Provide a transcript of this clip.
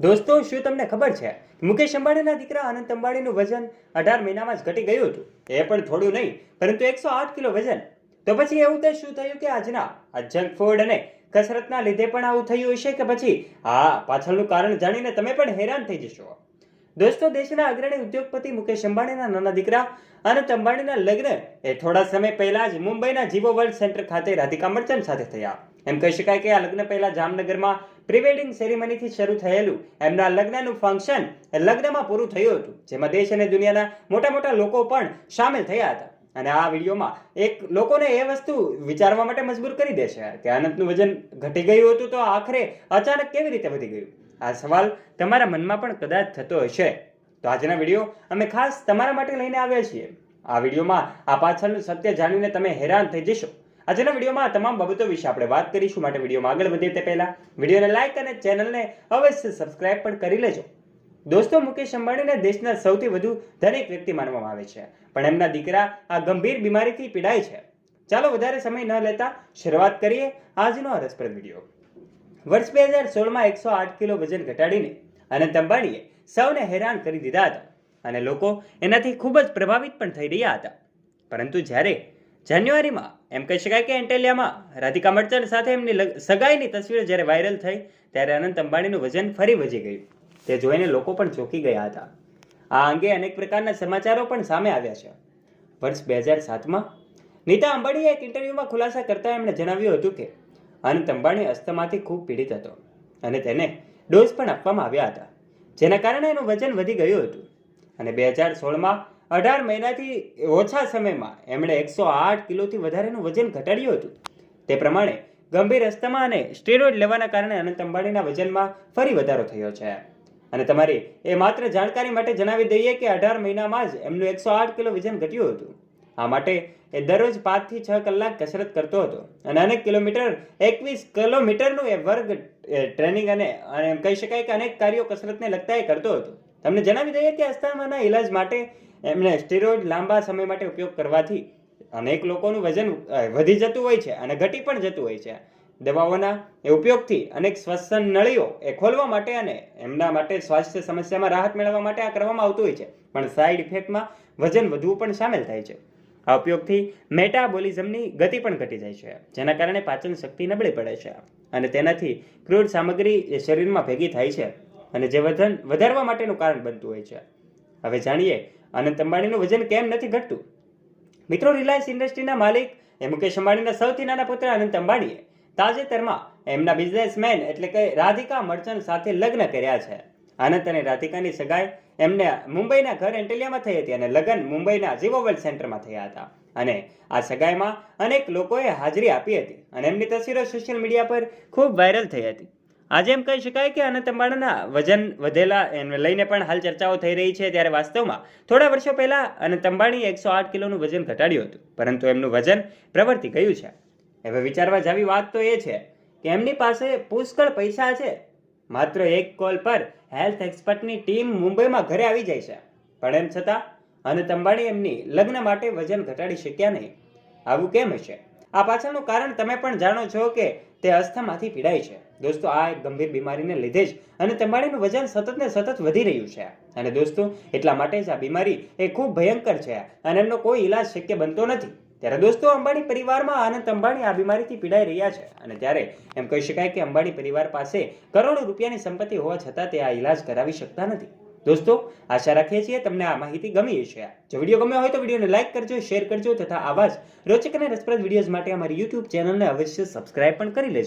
દોસ્તો, શું તમને ખબર છે? મુકેશ અંબાણીના દીકરા અનંત અંબાણીનું વજન અઢાર મહિનામાં જ ઘટી ગયું હતું. એ પણ થોડું નહીં, પરંતુ એકસો આઠ કિલો વજન. તો પછી એવું તે શું થયું કે આજના આ જંક ફૂડ અને કસરતના લીધે પણ આવું થયું હશે કે પછી હા પાછળનું કારણ જાણીને તમે પણ હેરાન થઈ જશો? દોસ્તો, દેશના અગ્રણી ઉદ્યોગપતિ મુકેશ અંબાણીના નાના દીકરા અનંત અંબાણીના લગ્ન એ થોડા સમય પહેલા જ મુંબઈના જીવો વર્લ્ડ સેન્ટર ખાતે રાધિકા મર્ચન્ટ સાથે થયા. એમ કહી શકાય કે આ લગ્ન પહેલા જામનગરમાં પ્રિવેડિંગ સેરેમનીથી શરૂ થયેલું. એમના લગ્નનું ફંક્શન લગ્નમાં પૂરું થયું હતું, જેમાં દેશ અને દુનિયાના મોટા મોટા લોકો પણ સામેલ થયા હતા. અને આ વિડીયોમાં એક લોકોને એ વસ્તુ વિચારવા માટે મજબૂર કરી દે છે, કે અનંતનું વજન ઘટી ગયું હતું તો આખરે અચાનક કેવી રીતે વધી ગયું? આ સવાલ તમારા મનમાં પણ કદાચ થતો હશે. તો આજના વીડિયો અમે ખાસ તમારા માટે લઈને આવ્યા છીએ. આ વિડીયોમાં આ પાછળનું સત્ય જાણીને તમે હેરાન થઈ જશો. આજના વિડીયોમાં તમામ બાબતો વિશે આપણે વાત કરીશું. માટે વિડીયોમાં આગળ વધીએ તે પહેલાં વિડીયોને લાઇક અને ચેનલને અવશ્ય સબસ્ક્રાઇબ પણ કરી લેજો. દોસ્તો, મુકેશ અંબાણીને દેશના સૌથી વધુ ધનિક વ્યક્તિ માનવામાં આવે છે. પણ એમના દીકરા આ ગંભીર બીમારીથી પીડાય છે. ચાલો વધારે સમય ન લેતા શરૂઆત કરીએ આજનો રસપ્રદ વીડિયો. વર્ષ બે હજાર સોળમાં એકસો આઠ કિલો વજન ઘટાડીને અનંત અંબાણીએ સૌને હેરાન કરી દીધા હતા. અને લોકો એનાથી ખૂબ જ પ્રભાવિત પણ થઈ રહ્યા હતા. પરંતુ જ્યારે જાન્યુઆરીમાં એમ કહી શકાય કે એન્ટેલિયામાં રાધિકા મર્ચન્ટ સાથે એમની સગાઈની તસવીર જ્યારે વાયરલ થઈ, ત્યારે અનંત અંબાણીનું વજન ફરી વધી ગયું. તે જોઈને લોકો પણ ચોંકી ગયા હતા. આ અંગે અનેક પ્રકારના સમાચારો પણ સામે આવ્યા છે. વર્ષ બે હજાર સાતમાં નીતા અંબાણીએ એક ઇન્ટરવ્યુમાં ખુલાસા કરતા એમણે જણાવ્યું હતું કે, અનંત અંબાણી અસ્થમાથી ખૂબ પીડિત હતો અને તેને ડોઝ પણ આપવામાં આવ્યા હતા, જેના કારણે એનું વજન વધી ગયું હતું. અને બે હજાર સોળમાં અઢાર મહિનાથી ઓછા સમયમાં એમણે એકસો આઠ કિલોથી વધારેનું વજન ઘટાડ્યું હતું. તે પ્રમાણે ગંભીર અસ્થમા અને સ્ટેરોઇડ લેવાના કારણે અનંત અંબાણીના વજનમાં ફરી વધારો થયો છે. અને તમારી એ માત્ર જાણકારી માટે જણાવી દઈએ કે અઢાર મહિનામાં જ એમનું એકસો આઠ કિલો વજન ઘટ્યું હતું. આ માટે એ દરરોજ પાંચથી છ કલાક કસરત કરતો હતો અને અનેક કિલોમીટર, એકવીસ કિલોમીટરનું એ વર્ગ ટ્રેનિંગ અને એમ કહી શકાય કે અનેક કાર્યો કસરતને લગતા એ કરતો હતો. તમને જણાવી દઈએ કે અસ્થમાના ઇલાજ માટે એમણે સ્ટીરોઇડ લાંબા સમય માટે ઉપયોગ કરવાથી અનેક લોકોનું વજન વધી જતું હોય છે અને ઘટી પણ જતું હોય છે. દવાઓના ઉપયોગથી અનેક શ્વસન નળીઓ એ ખોલવા માટે અને એમના માટે સ્વાસ્થ્ય સમસ્યામાં રાહત મેળવવા માટે આ કરવામાં આવતું હોય છે. પણ સાઇડ ઇફેક્ટમાં વજન વધવું પણ સામેલ થાય છે. આ ઉપયોગથી મેટાબોલિઝમની ગતિ પણ ઘટી જાય છે, જેના કારણે પાચન શક્તિ નબળી પડે છે અને તેનાથી ક્રૂડ સામગ્રી એ શરીરમાં ભેગી થાય છે અને જે વજન વધારવા માટેનું કારણ બનતું હોય છે. હવે જાણીએ, અનંત અંબાણીનું વજન કેમ નથી ઘટતું? મિત્રો, રિલાયન્સ ઇન્ડસ્ટ્રીના માલિક એ મુકેશ અંબાણીના સૌથી નાના પુત્ર અનંત અંબાણીએ તાજેતરમાં એમના બિઝનેસમેન એટલે કે રાધિકા મર્ચન્ટ સાથે લગ્ન કર્યા છે. અનંત અને રાધિકાની સગાઈ એમને મુંબઈના ઘર એન્ટેલિયામાં થઈ હતી અને લગ્ન મુંબઈના જીવો વર્લ્ડ સેન્ટરમાં થયા હતા. અને આ સગાઈમાં અનેક લોકોએ હાજરી આપી હતી અને એમની તસવીરો સોશિયલ મીડિયા પર ખૂબ વાયરલ થઈ હતી. આજે એમ કહી શકાય કે અનંત અંબાણીના વજન વધેલા એને લઈને પણ હાલ ચર્ચાઓ થઈ રહી છે ત્યારે વાસ્તવમાં થોડા વર્ષો પહેલાં અનંત અંબાણીએ એકસો આઠ કિલોનું વજન ઘટાડ્યું હતું, પરંતુ એમનું વજન પ્રવર્તી ગયું છે. હવે વિચારવા જેવી વાત તો એ છે કે એમની પાસે પુષ્કળ પૈસા છે. માત્ર એક કોલ પર હેલ્થ એક્સપર્ટની ટીમ મુંબઈમાં ઘરે આવી જાય છે. પણ એમ છતાં અનંત અંબાણી એમની લગ્ન માટે વજન ઘટાડી શક્યા નહીં. આવું કેમ હશે? આ પાછળનું કારણ તમે પણ જાણો છો કે તે અસ્થમાથી પીડાય છે. દોસ્તો, આ એક ગંભીર બીમારીને લીધે જ અને અંબાણીનું વજન સતત ને સતત વધી રહ્યું છે. અને દોસ્તો, એટલા માટે જ આ બીમારી એ ખૂબ ભયંકર છે અને એમનો કોઈ ઈલાજ શક્ય બનતો નથી. ત્યારે દોસ્તો, અંબાણી પરિવારમાં આનંદ અંબાણી આ બીમારીથી પીડાઈ રહ્યા છે. અને ત્યારે એમ કહી શકાય કે અંબાણી પરિવાર પાસે કરોડો રૂપિયાની સંપત્તિ હોવા છતાં તે આ ઈલાજ કરાવી શકતા નથી. દોસ્તો, આશા રાખીએ છીએ તમને આ માહિતી ગમી હશે. જો વીડિયો ગમ્યો હોય તો વિડીયોને લાઇક કરજો, શેર કરજો તથા આવા રોચક અને રસપ્રદ વિડીયોઝ માટે અમારી યુટ્યુબ ચેનલને અવશ્ય સબસ્ક્રાઇબ પણ કરી લેજો.